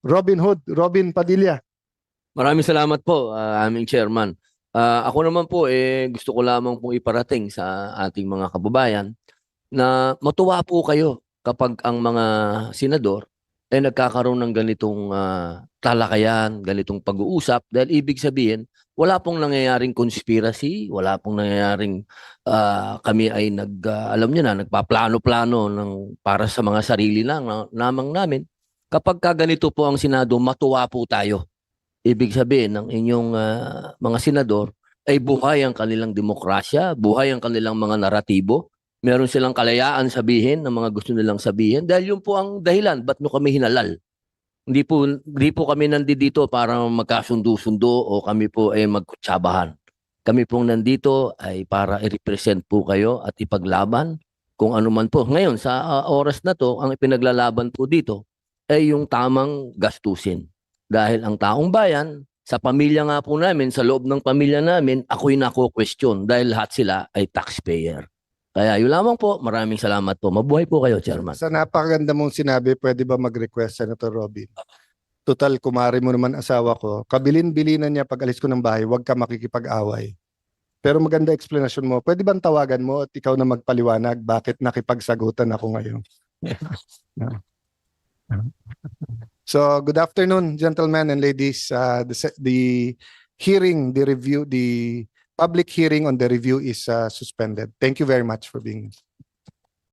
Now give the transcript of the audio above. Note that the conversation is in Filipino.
Robin Hood, Robin Padilla. Maraming salamat po, ah, aming chairman. Ah, ako naman po, eh, gusto ko lamang pong iparating sa ating mga kababayan na matuwa po kayo kapag ang mga senador ay nagkakaroon ng ganitong ah, talakayan, ganitong pag-uusap dahil ibig sabihin, wala pong nangyayaring conspiracy, wala pong nangyayaring ah, kami ay nag, ah, alam niyo na, nagpaplano-plano ng, para sa mga sarili lang, na, namang namin. Kapag ka ganito po ang Senado, matuwa po tayo ibig sabihin ng inyong ah, mga senador ay buhay ang kanilang demokrasya, buhay ang kanilang mga naratibo. Meron silang kalayaan sabihin ng mga gusto nilang sabihin dahil yun po ang dahilan ba't nyo kami hinalal. Hindi po, hindi po kami nandito para magkasundo-sundo o kami po ay magkutsabahan. Kami pong nandito ay para i-represent po kayo at ipaglaban kung ano man po. Ngayon, sa ah, oras na to, ang ipinaglalaban po dito ay yung tamang gastusin. Dahil ang taong bayan, sa pamilya nga po namin, sa loob ng pamilya namin, ako'y nako-question dahil lahat sila ay taxpayer. Kaya yun lamang po, maraming salamat po. Mabuhay po kayo, Chairman. Sa napakaganda mong sinabi, pwede ba mag-request, Senator Robin? Total, kumari mo naman asawa ko. Kabilin-bilinan niya pag alis ko ng bahay, huwag ka makikipag-away. Pero maganda explanation mo. Pwede bang tawagan mo at ikaw na magpaliwanag bakit nakipagsagutan ako ngayon? so, good afternoon, gentlemen and ladies. Uh, the, the hearing, the review, the public hearing on the review is uh, suspended. Thank you very much for being